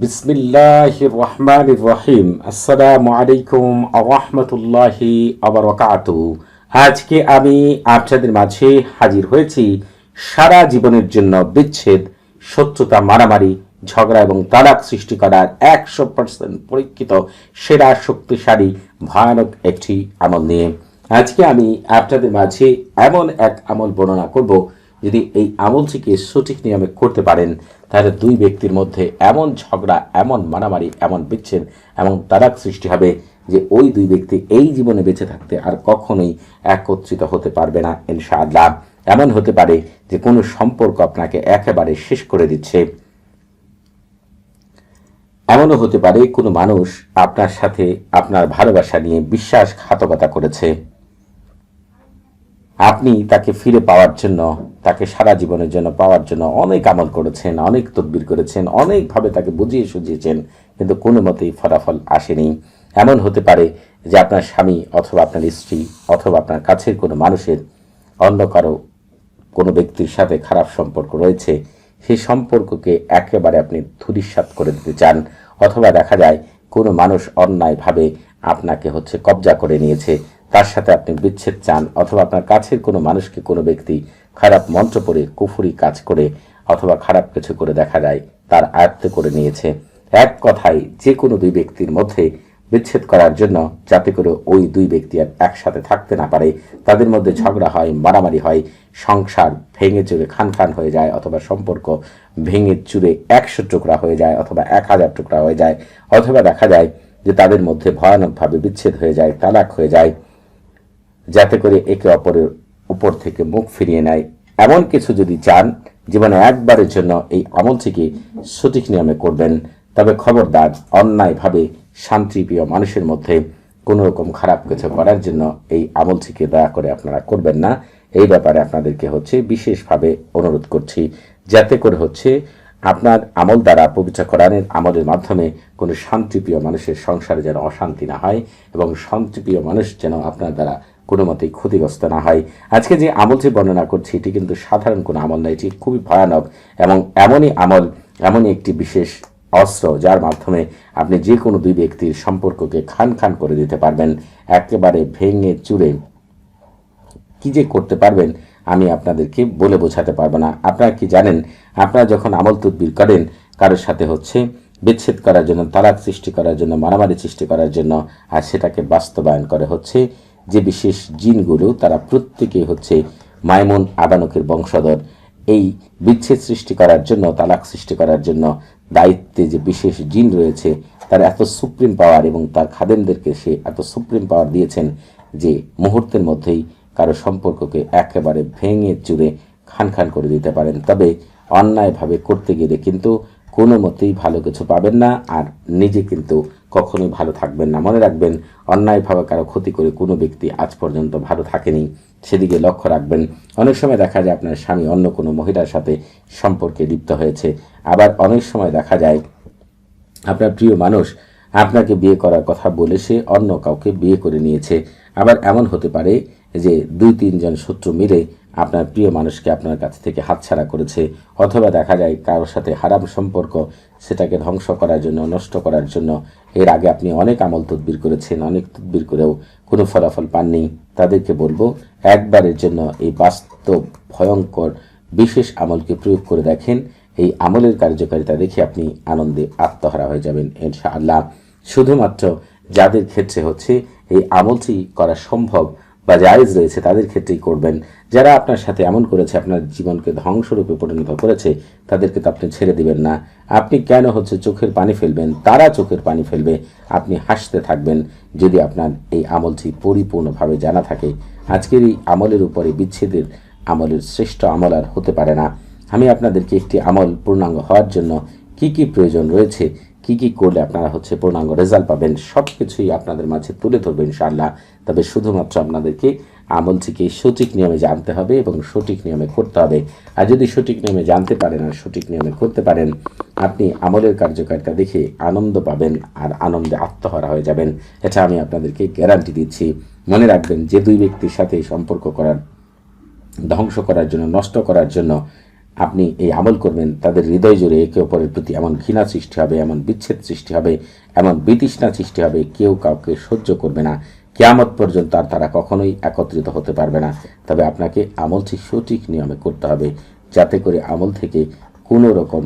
বিসমিল্লাহ রহমান রহিম। আসসালামু আলাইকুম রহমতুল্লাহি আবরকাত। আজকে আমি আপনাদের মাঝে হাজির হয়েছি সারা জীবনের জন্য বিচ্ছেদ, শত্রুতা, মারামারি, ঝগড়া এবং তালাক সৃষ্টি করার একশো পার্সেন্ট পরীক্ষিত, সেরা, শক্তিশালী, ভয়ানক একটি আমল নিয়ে। আজকে আমি আপনাদের মাঝে এমন এক আমল বর্ণনা করব যদি এই আমলটিকে সঠিক নিয়মে করতে পারেন, তাহলে দুই ব্যক্তির মধ্যে এমন ঝগড়া, এমন মারামারি, এমন বিচ্ছেদ এবং তারাক সৃষ্টি হবে যে ওই দুই ব্যক্তি এই জীবনে বেঁচে থাকতে আর কখনোই একত্রিত হতে পারবে না, ইনশাআল্লাহ। এমন হতে পারে যে কোনো সম্পর্ক আপনাকে একেবারে শেষ করে দিচ্ছে। এমনও হতে পারে কোনো মানুষ আপনার সাথে আপনার ভালোবাসা নিয়ে বিশ্বাসঘাতকতা করেছে। আপনি তাকে ফিরে পাওয়ার জন্য তাকে সারা জীবনের জন্য পাওয়ার জন্য অনেক আমল করেছেন, অনেক তদবির করেছেন, অনেকভাবে তাকে বুঝিয়ে সুঝিয়েছেন, কিন্তু কোনো মতেই ফলাফল আসেনি। এমন হতে পারে যে আপনার স্বামী অথবা আপনার স্ত্রী অথবা আপনার কাছের কোনো মানুষের অন্য কারও কোনো ব্যক্তির সাথে খারাপ সম্পর্ক রয়েছে, সেই সম্পর্ককে একেবারে আপনি ধূলিসাৎ করে দিতে চান, অথবা দেখা যায় কোনো মানুষ অন্যায়ভাবে আপনাকে হচ্ছে কবজা করে নিয়েছে। তার সাথে আপনি বিচ্ছেদ চান অথবা আপনার কাছের কোনো মানুষকে কোনো ব্যক্তি খারাপ মন্ত্র পড়ে, কুফুরি কাজ করে অথবা খারাপ কিছু করে দেখা যায়, তার আয়ত্তে করে নিয়েছে। এক কথায় যে কোনো দুই ব্যক্তির মধ্যে বিচ্ছেদ করার জন্য যাতে করে ওই দুই ব্যক্তি আর একসাথে থাকতে না পারে, তাদের মধ্যে ঝগড়া হয়, মারামারি হয়, সংসার ভেঙে চুরে খান খান হয়ে যায় অথবা সম্পর্ক ভেঙে চুরে একশো টুকরা হয়ে যায় অথবা এক হাজার টুকরা হয়ে যায়, অথবা দেখা যায় যে তাদের মধ্যে ভয়ানকভাবে বিচ্ছেদ হয়ে যায়, তালাক হয়ে যায়। যাতে করে একে অপরের উপর থেকে মুখ ফিরিয়ে নেয়। এমন কিছু যদি চান, জীবনে একবারের জন্য এই আমলটিকে সঠিক নিয়মে করবেন। তবে খবরদার, অন্যায়ভাবে শান্তিপ্রিয় মানুষের মধ্যে কোনো রকম খারাপ কিছু করার জন্য এই আমলটিকে দয়া করে আপনারা করবেন না। এই ব্যাপারে আপনাদেরকে হচ্ছে বিশেষভাবে অনুরোধ করছি, যাতে করে হচ্ছে আপনার আমল দ্বারা পবিত্র কোরআনের আমলের মাধ্যমে কোনো শান্তিপ্রিয় মানুষের সংসারে যেন অশান্তি না হয় এবং শান্তিপ্রিয় মানুষ যেন আপনার দ্বারা কোনো মতেই ক্ষতিগ্রস্ত না হয়। আজকে যে আমলটি বর্ণনা করছি, এটি কিন্তু সাধারণ কোনো আমল নয়, এটি খুবই ভয়ানক এবং এমনই আমল, এমনই একটি বিশেষ অস্ত্র যার মাধ্যমে আপনি যে কোনো দুই ব্যক্তির সম্পর্ককে খান খান করে দিতে পারবেন। একেবারে ভেঙে চুরে কি যে করতে পারবেন, আমি আপনাদেরকে বলে বোঝাতে পারব না। আপনারা কি জানেন, আপনারা যখন আমল তদবির করেন, কারোর সাথে হচ্ছে বিচ্ছেদ করার জন্য, তালাক সৃষ্টি করার জন্য, মারামারি সৃষ্টি করার জন্য, আর সেটাকে বাস্তবায়ন করে হচ্ছে যে বিশেষ জিনগুলো তারা প্রত্যেকে হচ্ছে মায়মন আদানকের বংশধর, এই বিচ্ছেদ সৃষ্টি করার জন্য, তালাক সৃষ্টি করার জন্য দায়িত্বে যে বিশেষ জিন রয়েছে, তার এত সুপ্রিম পাওয়ার এবং তার খাদেমদেরকে সে এত সুপ্রিম পাওয়ার দিয়েছেন যে মুহূর্তের মধ্যেই কারও সম্পর্ককে একেবারে ভেঙে চুরে খান খান করে দিতে পারেন। তবে অন্যায়ভাবে করতে গেলে কিন্তু কোনো মতেই ভালো কিছু পাবেন না, আর নিজে কিন্তু কখনোই ভালো থাকবেন না। মনে রাখবেন অন্যায়ভাবে কারও ক্ষতি করে কোনো ব্যক্তি আজ পর্যন্ত ভালো থাকেনি। সেদিকে লক্ষ্য রাখবেন, অনেক সময় দেখা যায় আপনার স্বামী অন্য কোনো মহিলার সাথে সম্পর্কে লিপ্ত হয়েছে। আবার অনেক সময় দেখা যায়, আপনার প্রিয় মানুষ আপনাকে বিয়ে করার কথা বলে সে অন্য কাউকে বিয়ে করে নিয়েছে। আবার এমন হতে পারে যে দুই তিনজন শত্রু মিলে আপনার প্রিয় মানুষকে আপনার কাছ থেকে হাতছাড়া করেছে, অথবা দেখা যায় কারোর সাথে হারাম সম্পর্ক, সেটাকে ধ্বংস করার জন্য, নষ্ট করার জন্য, এর আগে আপনি অনেক আমল তদবির করেছেন, অনেক তদবির করেও কোনো ফলাফল পাননি। তাদেরকে বলব, একবারের জন্য এই বাস্তব, ভয়ঙ্কর, বিশেষ আমলকে প্রয়োগ করে দেখেন। এই আমলের কার্যকারিতা দেখে আপনি আনন্দে আত্মহারা হয়ে যাবেন, ইনশাআল্লাহ। শুধুমাত্র যাদের ক্ষেত্রে হচ্ছে এই আমলটি করা সম্ভব বা জায়েজ রয়েছে তাদের ক্ষেত্রেই করবেন। যারা আপনার সাথে এমন করেছে, আপনার জীবনকে ধ্বংসরূপে পরিণত করেছে, তাদেরকে তো আপনি ছেড়ে দিবেন না। আপনি কেন হচ্ছে চোখের পানি ফেলবেন? তারা চোখের পানি ফেলবে। আপনি হাসতে থাকবেন যদি আপনার এই আমলটি পরিপূর্ণভাবে জানা থাকে। আজকের এই আমলের উপরে বিচ্ছেদের আমলের শ্রেষ্ঠ আমল আর হতে পারে না। আমি আপনাদেরকে একটি আমল পূর্ণাঙ্গ হওয়ার জন্য কি কি প্রয়োজন রয়েছে কি কি করলে আপনারা হচ্ছে পূর্ণাঙ্গ রেজাল্ট পাবেন সব কিছুই আপনাদের মাঝে তুলে ধরবে ইনশাআল্লাহ। তবে শুধুমাত্র আপনাদেরকে আমলটিকে সঠিক নিয়মে জানতে হবে এবং সঠিক নিয়মে করতে হবে। আর যদি সঠিক নিয়মে জানতে পারেন আর সঠিক নিয়মে করতে পারেন, আপনি আমলের কার্যকারিতা দেখে আনন্দ পাবেন আর আনন্দে আত্মহারা হয়ে যাবেন। এটা আমি আপনাদেরকে গ্যারান্টি দিচ্ছি। মনে রাখবেন, যে দুই ব্যক্তির সাথে সম্পর্ক করার, ধ্বংস করার জন্য, নষ্ট করার জন্য আপনি এই আমল করবেন, তাদের হৃদয় জুড়ে একে অপরের প্রতি এমন ঘৃণা সৃষ্টি হবে, এমন বিচ্ছেদ সৃষ্টি হবে, এমন বিতৃষ্ণা সৃষ্টি হবে, কেউ কাউকে সহ্য করবে না। কেয়ামত পর্যন্ত আর তারা কখনোই একত্রিত হতে পারবে না। তবে আপনাকে আমলটি সঠিক নিয়মে করতে হবে, যাতে করে আমল থেকে কোনো রকম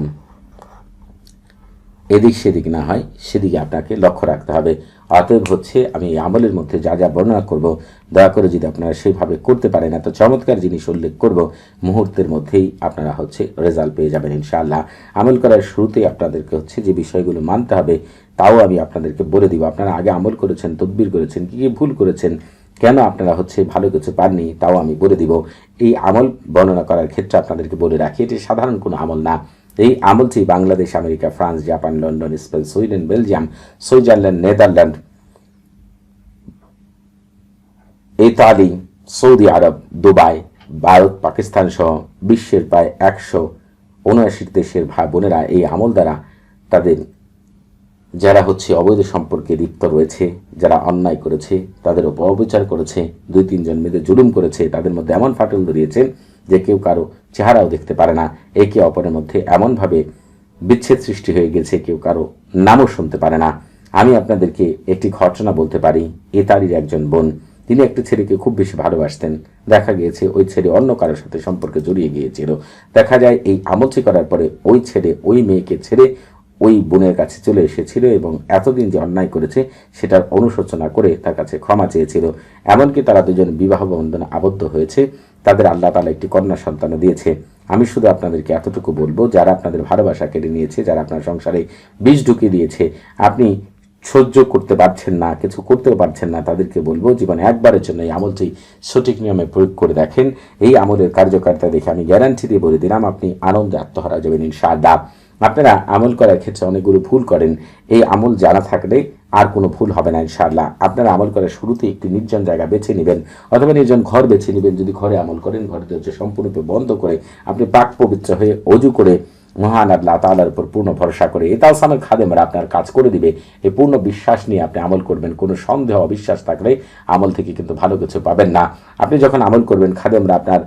এদিক সেদিক না হয়, সেদিকে আপনাকে লক্ষ্য রাখতে হবে। অতএব হচ্ছে আমি এই আমলের মধ্যে যা যা বর্ণনা করব, দয়া করে যদি আপনারা সেইভাবে করতে পারেন এত চমৎকার জিনিস উল্লেখ করব। মুহূর্তের মধ্যেই আপনারা হচ্ছে রেজাল্ট পেয়ে যাবেন ইনশাআল্লাহ। আমল করার শুরুতেই আপনাদেরকে হচ্ছে যে বিষয়গুলো মানতে হবে, তাও আমি আপনাদেরকে বলে দিব। আপনারা আগে আমল করেছেন, তদবির করেছেন, কী কী ভুল করেছেন, কেন আপনারা হচ্ছে ভালো কিছু পাননি, তাও আমি বলে দিব। এই আমল বর্ণনা করার ক্ষেত্রে আপনাদেরকে বলে রাখি, এটি সাধারণ কোনো আমল না। এই আমলটি Bangladesh, America, France, Japan, London, Spain, Sweden, Belgium, Switzerland, Netherland, Italy, Saudi Arab, Dubai, Bharat, Pakistan সহ বিশ্বের প্রায় একশো উনআশি দেশের ভাই বোনেরা এই আমল দ্বারা তাদের, যারা হচ্ছে অবৈধ সম্পর্কে লিপ্ত রয়েছে, যারা অন্যায় করেছে, তাদের উপর অবিচার করেছে, দুই তিনজন মেয়েদের জুলুম করেছে, তাদের মধ্যে এমন ফাটল ধরিয়েছেন যে কেউ কারও চেহারাও দেখতে পারে না। একে অপরের মধ্যে এমনভাবে বিচ্ছেদ সৃষ্টি হয়ে গেছে, কেউ কারও নামও শুনতে পারে না। আমি আপনাদেরকে একটি ঘটনা বলতে পারি। এ তারই একজন বোন। তিনি একটি ছেলেকে খুব বেশি ভালোবাসতেন। দেখা গিয়েছে, ওই ছেলে অন্য কারোর সাথে সম্পর্কে জড়িয়ে গিয়েছিল। দেখা যায়, এই আমলটি করার পরে ওই ছেলে ওই মেয়েকে ছেড়ে ওই বোনের কাছে চলে এসেছিল এবং এতদিন যে অন্যায় করেছে, সেটার অনুশোচনা করে তার কাছে ক্ষমা চেয়েছিল। এমনকি তারা দুজন বিবাহ বন্ধনে আবদ্ধ হয়েছে। তাদের আল্লাহ তালা একটি কন্যা সন্তান দিয়েছে। আমি শুধু আপনাদেরকে এতটুকু বলব, যারা আপনাদের ভালোবাসা কেড়ে নিয়েছে, যারা আপনার সংসারে বীজ ঢুকিয়ে দিয়েছে, আপনি সহ্য করতে পারছেন না, কিছু করতেও পারছেন না, তাদেরকে বলব, জীবনে একবারের জন্য এই আমলটি সঠিক নিয়মে প্রয়োগ করে দেখেন। এই আমলের কার্যকারিতা দেখে আমি গ্যারান্টি দিয়ে বলে দিলাম, আপনি আনন্দে আত্মহারা যাবেন ইনশাআল্লাহ। আপনারা আমল করার ক্ষেত্রে অনেকগুলো ভুল করেন। এই আমল জানা থাকলে আর কোনো ভুল হবে না, ইনশাআল্লাহ। আপনারা আমল করার শুরুতে একটি নির্জন জায়গা বেছে নেবেন, অথবা নির্জন ঘর বেছে নেবেন, যদি ঘরে আমল করেন, ঘর দরজা সম্পূর্ণরূপে বন্ধ করে আপনি পাক পবিত্র হয়ে অজু করে মহান আল্লাহ তালার উপর পূর্ণ ভরসা করে এতাল সামের খাদেমরা আপনার কাজ করে দিবে। এই পূর্ণ বিশ্বাস নিয়ে আপনি আমল করবেন। কোনো সন্দেহ, অবিশ্বাস থাকলে আমল থেকে কিন্তু ভালো কিছু পাবেন না। আপনি যখন আমল করবেন, খাদেমরা আপনার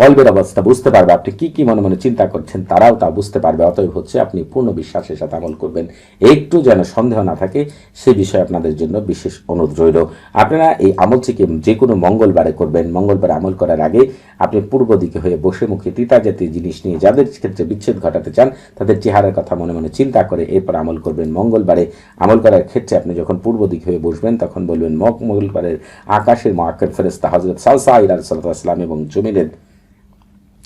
কল্পের অবস্থা বুঝতে পারবে, আপনি কি কি মনে মনে চিন্তা করছেন, তারাও তা বুঝতে পারবে, অতএব হচ্ছে আপনি পূর্ণ বিশ্বাসের সাথে আমল করবেন। একটু যেন সন্দেহ না থাকে সেই বিষয়ে আপনাদের জন্য বিশেষ অনুরোধ রইল। আপনারা এই আমলটিকে যে কোনো মঙ্গলবারে করবেন। মঙ্গলবারে আমল করার আগে আপনি পূর্ব দিকে হয়ে বসে মুখে তিতা জাতীয় জিনিস নিয়ে যাদের ক্ষেত্রে বিচ্ছেদ ঘটাতে চান, তাদের চেহারার কথা মনে মনে চিন্তা করে এরপর আমল করবেন। মঙ্গলবারে আমল করার ক্ষেত্রে আপনি যখন পূর্ব দিকে হয়ে বসবেন, তখন বলবেন মক মঙ্গলবারের আকাশের মহাক্কেল ফেরেস্তা হজরত সালসা ইলার সাল্লাম এবং জমিনের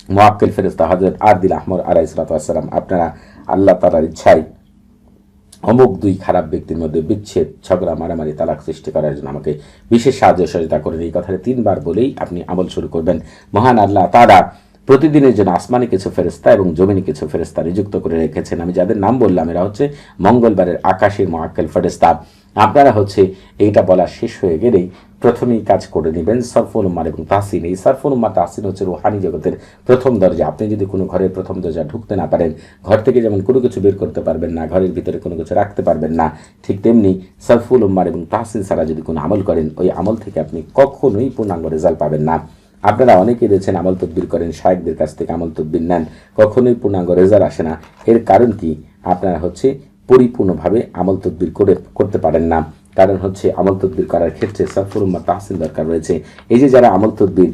মোয়াক্কেল ফেরেস্তা হজরত আদিল আহমদ আলাই সালাতাম আপনারা আল্লাহ তালার ইচ্ছায় অমুক দুই খারাপ ব্যক্তির মধ্যে বিচ্ছেদ, ঝগড়া, মারামারি, তালাক সৃষ্টি করার জন্য আমাকে বিশেষ সাহায্য সহযোগিতা করেন। এই কথাটা তিনবার বলেই আপনি আমল শুরু করবেন। মহান আল্লাহ তারা প্রতিদিনের জন্য আসমানি কিছু ফেরেস্তা এবং জমিনি কিছু ফেরেস্তা নিযুক্ত করে রেখেছেন। আমি যাদের নাম বললাম, এরা হচ্ছে মঙ্গলবারের আকাশের মহাক্কেল ফেরেস্তা আপনারা হচ্ছে এইটা বলা শেষ হয়ে গেলেই প্রথমেই কাজ করে নেবেন সরফুল উম্মার এবং তাহসিন। এই সরফুল উম্মা তাহসিন হচ্ছে রুহানি জগতের প্রথম দরজা। আপনি যদি কোনো ঘরের প্রথম দরজা ঢুকতে না পারেন, ঘর থেকে যেমন কোনো কিছু বের করতে পারবেন না, ঘরের ভিতরে কোনো কিছু রাখতে পারবেন না, ঠিক তেমনি সরফুল উম্মার এবং তাহসিন ছাড়া যদি কোনো আমল করেন, ওই আমল থেকে আপনি কখনোই পূর্ণাঙ্গ রেজাল্ট পাবেন না। আপনারা অনেকেই রয়েছেন আমল তদ্বির করেন শায়েকদের কাছ থেকে আমল তদ্বির নেন, কখনোই পূর্ণাঙ্গ রেজাল্ট আসে না। এর কারণ কি? আপনারা হচ্ছে পরিপূর্ণভাবে আমল তদ্বির করে করতে পারেন না। কারণ হচ্ছে আমল তদ্বির করার ক্ষেত্রে সফরুম্মা তাহসিল দরকার রয়েছে। এই যে যারা আমল তদ্বির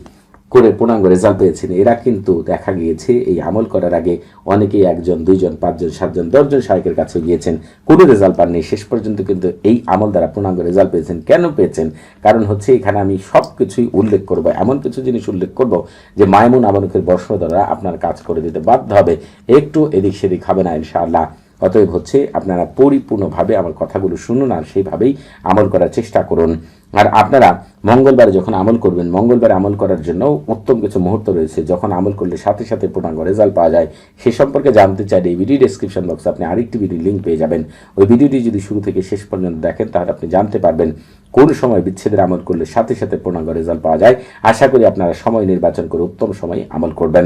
করে পূর্ণাঙ্গ রেজাল্ট পেয়েছেন, এরা কিন্তু দেখা গিয়েছে এই আমল করার আগে অনেকেই একজন, দুইজন, পাঁচজন, সাতজন, দশজন শায়কের কাছে গিয়েছেন। কোনো রেজাল্ট পাননি। শেষ পর্যন্ত কিন্তু এই আমল দ্বারা পূর্ণাঙ্গ রেজাল্ট পেয়েছেন। কেন পেয়েছেন? কারণ হচ্ছে এখানে আমি সব কিছুই উল্লেখ করব। এমন কিছু জিনিস উল্লেখ করব যে মায়মুন আমলকের বর্ষ দ্বারা আপনার কাজ করে দিতে বাধ্য হবে। একটু এদিক সেদিক হবে না, ইনশাআল্লাহ। অতএব হচ্ছে আপনারা পরিপূর্ণভাবে আমার কথাগুলো শুনুন আর সেইভাবেই আমল করার চেষ্টা করুন। আর আপনারা মঙ্গলবারে যখন আমল করবেন, মঙ্গলবারে আমল করার জন্য উত্তম কিছু মুহূর্ত রয়েছে। যখন আমল করলে সাথে সাথে পূর্ণাঙ্গ রেজাল্ট পাওয়া যায়। সে সম্পর্কে জানতে চাইলে এই ভিডিও ডেসক্রিপশন বক্সে আপনি আরেকটি ভিডিও লিঙ্ক পেয়ে যাবেন। ওই ভিডিওটি যদি শুরু থেকে শেষ পর্যন্ত দেখেন, তাহলে আপনি জানতে পারবেন কোন সময় বিচ্ছেদের আমল করলে সাথে সাথে পূর্ণাঙ্গ রেজাল্ট পাওয়া যায়। আশা করি আপনারা সময় নির্বাচন করে উত্তম সময় আমল করবেন।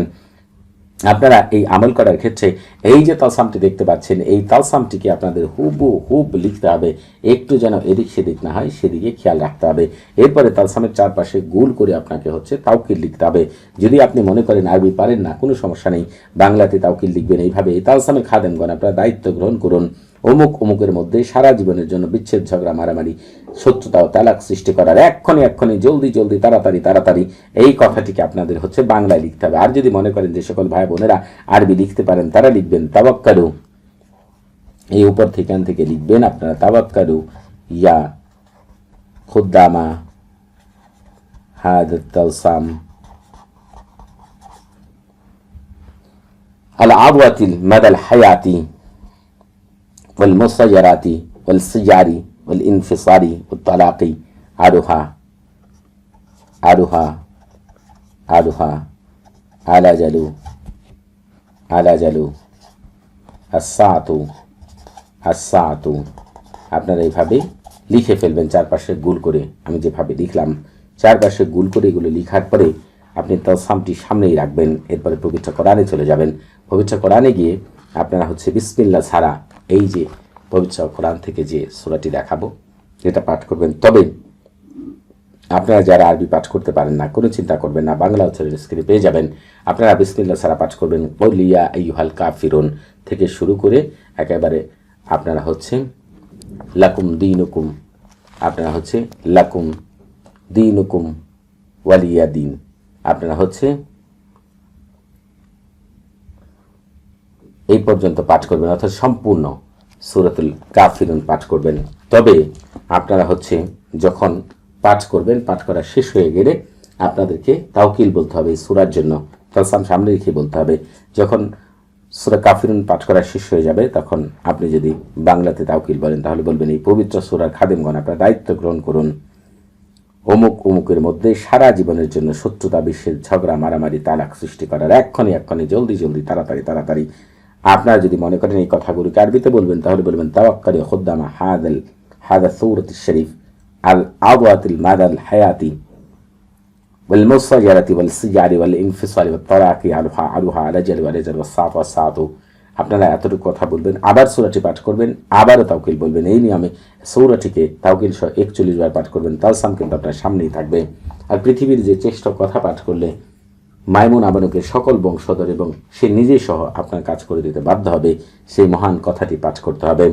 আপনারা এই আমল করার ক্ষেত্রে এই যে তালসামটি দেখতে পাচ্ছেন, এই তালসামটিকে আপনাদের হুবু হুব লিখতে হবে। একটু যেন এদিক সেদিক না হয়, সেদিকে খেয়াল রাখতে হবে। এরপরে তালসামের চারপাশে গোল করে আপনাকে হচ্ছে তাওকির লিখতে হবে। যদি আপনি মনে করেন আরবি পারেন না, কোনো সমস্যা নেই। বাংলাতে তাওকিল লিখবেন। এইভাবে এই তালসামের খাদেমগণ আপনারা দায়িত্ব গ্রহণ করুন। অমুক অমুকের মধ্যে সারা জীবনের জন্য বিচ্ছেদ, ঝগড়া, মারামারি, শত্রুতা ও তালাক সৃষ্টি করার এক্ষণে এক্ষণে জলদি জলদি, তাড়াতাড়ি তাড়াতাড়ি এই কথাটিকে আপনাদের হচ্ছে বাংলায় লিখতে হবে। আর যদি মনে করেন যে সকল ভাই বোনেরা আরবি লিখতে পারেন, তারা লিখবেন তাবাক্কারু এই উপর থেকে থেকে লিখবেন আপনারা তাবাক্কারু ইয়া খুদ্দামা হাদ তালসাম। আল আবওয়াতিল মাদাল হায়াতি। والمصيرات والسجار والانفصار والطلاق عرها عرها عرها على جلو على جلو الساعة الساعة আপনারা এইভাবে লিখে ফেলবেন চারপাশে গুল করে আমি যেভাবে লিখলাম চারপাশে গুল করে এগুলো লিখার পরে আপনি তালসামটি সামনেই রাখবেন এরপরে পবিত্র কোরআনে চলে যাবেন পবিত্র কোরআনে গিয়ে আপনারা হচ্ছে বিসমিল্লা ছাড়া এই যে পবিত্র কোরআন থেকে যে সূরাটি দেখাবো এটা পাঠ করবেন। তবে আপনারা যারা আরবি পাঠ করতে পারেন না, কোনো চিন্তা করবেন না, বাংলা উচ্চারণ স্ক্রিনে পেয়ে যাবেন। আপনারা বিসমিল্লা সারা পাঠ করবেন। কলিয়া ইউহাল কাফিরুন থেকে শুরু করে একেবারে আপনারা হচ্ছে লাকুম দিনুকুম, আপনারা হচ্ছে লাকুম দিনুকুম ওয়ালিয়া দিন, আপনারা হচ্ছে এই পর্যন্ত পাঠ করবেন, অর্থাৎ সম্পূর্ণ সুরাতুল কাফিরুন পাঠ করবেন। তবে আপনারা হচ্ছে যখন পাঠ করবেন, পাঠ করা শেষ হয়ে গেলে আপনাদেরকে তাওকিল বলতে হবে সুরার জন্য। তালসাম সামনে রেখে বলতে হবে, যখন সুরা কাফিরুন পাঠ করা শেষ হয়ে যাবে, তখন আপনি যদি বাংলাতে তাওকিল বলেন, তাহলে বলবেন এই পবিত্র সুরার খাদেমগণ, আপনার দায়িত্ব গ্রহণ করুন। অমুক অমুকের মধ্যে সারা জীবনের জন্য শত্রুতা, বিশ্বের ঝগড়া, মারামারি, তালাক সৃষ্টি করার এক্ষণে এক্ষণে, জলদি জলদি, তাড়াতাড়ি তাড়াতাড়ি আপনারা যদি মনে করেন এই কথাগুলোকে আরবিতে বলবেন তাহলে বলবেন তাওয়াক্কারি খুদ্দামা হাদাল হাদা সৌরত শরীফ আল আবাতিল মাদাল হায়াতি والمصيرة والسجار والانفصال والطلاق عرها عرها رجل ورجل والصاف والصاف আপনারা এতটুকু কথা বলবেন আবার সৌরাটি পাঠ করবেন আবারও তাওকিল বলবেন এই নিয়মে সৌরাটিকে তাওকিল সহ একচল্লিশ বার পাঠ করবেন তালসাম কিন্তু আপনার সামনেই থাকবে আর পৃথিবীর যে চেষ্টা কথা পাঠ করলে মাইমুন আবানুকের সকল বংশধর এবং সে নিজে সহ আপনার কাজ করে দিতে বাধ্য হবে, সেই মহান কথাটি পাঠ করতে হবে।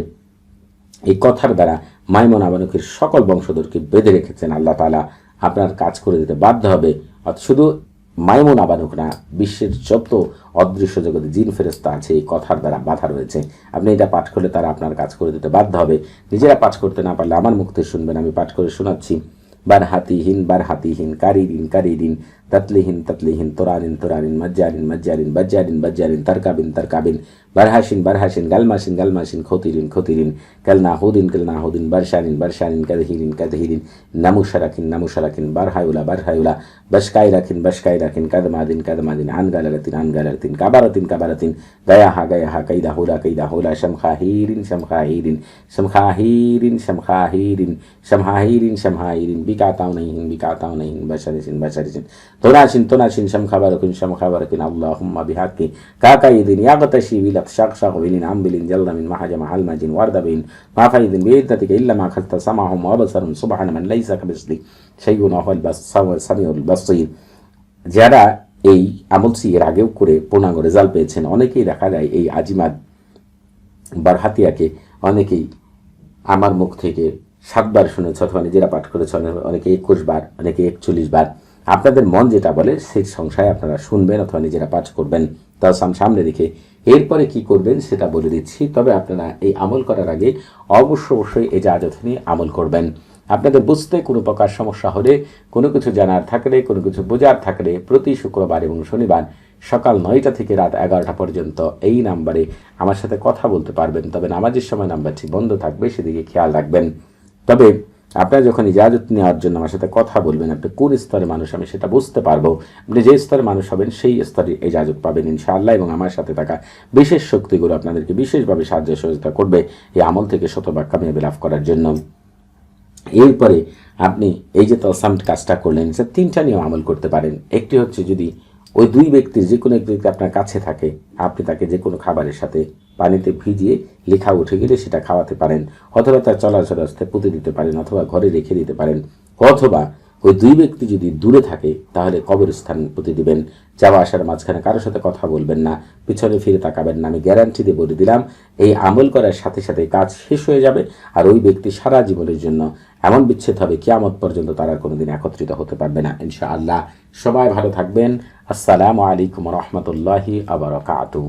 এই কথার দ্বারা মাইমুন আবানুকের সকল বংশধরকে বেঁধে রেখেছেন আল্লাহ তালা আপনার কাজ করে দিতে বাধ্য হবে। শুধু মাইমুন আবানুক না, বিশ্বের যত অদৃশ্য জগতে জিন ফেরস্তা আছে, এই কথার দ্বারা বাধা রয়েছে। আপনি এটা পাঠ করলে তারা আপনার কাজ করে দিতে বাধ্য হবে। নিজেরা পাঠ করতে না পারলে আমার মুক্তি শুনবেন, আমি পাঠ করে শোনাচ্ছি। বার হাতিহীন বার হাতিহীন কারিরিন কারিরিন تتلهن تتلهن ترعن ترعن مجعن مجعن بجعن بجعن تركب تركب برهش برهش قلمش قلمش خطير خطير كالناهود كالناهود برشان برشان كذهير كذهير نمشرك نمشرك برهيولا برهيولا بشكايرك بشكايرك كدماد كدماد عن غلرة عن غلرة كبرة كبرة غياها غياها كيدا هولا كيدا هولا شمخاهير شمخاهير شمخاهير شمخاهير بيكاتاو نهين بيكاتاو نهين بشرش بشرش বিকাতাও নহিন বিকাতাও নহিন বশরিসিন বশরিসিন তোনাসিন তোনাসিন শমখাবারকিন শমখাবারকিন আল্লাহুম্মা বিহাক্কি কাকাইদিন ইয়াগতাশি বিলাত শাকশাক বিলিন আমবিলিন জাল্লামিন মাহাজামা হালমাজিন ওয়ার্দাবিন মাফাইদিন বিইদ্দাতিকা ইল্লা মা খালতা সামাহুম ওয়া বাসারুম সুবহানা মান লাইসা কামিসলি শাইউন ওয়াল বাস সামিউল বাসীর যারা এই আমল এর আগেও করে পূর্ণাঙ্গ রেজাল্ট পেয়েছেন। অনেকেই দেখা যায় এই আজিমাদ বারহাতিয়াকে অনেকেই আমার মুখ থেকে সাতবার শুনেছ অথবা নিজেরা পাঠ করেছ। অনেকে একুশ বার, অনেকে একচল্লিশ বার। আপনাদের মন যেটা বলে, সেই সংখ্যায় আপনারা শুনবেন অথবা নিজেরা পাঠ করবেন। তার সাম- সামনে রেখে এরপরে কি করবেন সেটা বলে দিচ্ছি। তবে আপনারা এই আমল করার আগে অবশ্য অবশ্যই এই জাহাজত নিয়ে আমল করবেন। আপনাদের বুঝতে কোনো প্রকার সমস্যা হলে, কোনো কিছু জানার থাকলে, কোনো কিছু বোঝার থাকলে প্রতি শুক্রবার এবং শনিবার সকাল নয়টা থেকে রাত এগারোটা পর্যন্ত এই নাম্বারে আমার সাথে কথা বলতে পারবেন। তবে নামাজের সময় নাম্বারটি বন্ধ থাকবে, সেদিকে খেয়াল রাখবেন। তবে আপনারা যখন ইজাজত নেওয়ার জন্য আমার সাথে কথা বলবেন, আপনি কোন স্তরে মানুষ আমি সেটা বুঝতে পারব। আপনি যে স্তরে মানুষ হবেন, সেই স্তরে ইজাজত পাবেন ইনশাআল্লাহ এবং আমার সাথে থাকা বিশেষ শক্তিগুলো আপনাদেরকে বিশেষভাবে সাহায্য সহযোগিতা করবে এই আমল থেকে শতভাগ কামিয়াবি লাভ করার জন্য। এরপরে আপনি এই যে তলসাম কাজটা করলেন, সে তিনটা নিয়ম আমল করতে পারেন। একটি হচ্ছে যদি ওই দুই ব্যক্তির যে কোনো এক ব্যক্তি আপনার কাছে থাকে, আপনি তাকে যে কোনো খাবারের সাথে পানিতে ভিজিয়ে লেখা উঠে গেলে সেটা খাওয়াতে পারেন, অথবা তার চলাচল রাস্তায় পুঁতে দিতে পারেন, অথবা ঘরে রেখে দিতে পারেন, অথবা ওই দুই ব্যক্তি যদি দূরে থাকে, তাহলে কবরস্থান পুঁতে দিবেন। যাওয়া আসার মাঝখানে কারোর সাথে কথা বলবেন না, পিছনে ফিরে তাকাবেন না, আমি গ্যারান্টি দিয়ে বলে দিলাম, এই আমল করার সাথে সাথে কাজ শেষ হয়ে যাবে, আর ওই ব্যক্তি সারা জীবনের জন্য এমন বিচ্ছেদ হবে, কিয়ামত পর্যন্ত তারা কোনোদিন একত্রিত হতে পারবে না, ইনশাআল্লাহ। সবাই ভালো থাকবেন। আসসালামু আলাইকুম রহমতুল্লাহি আবরকাতুহ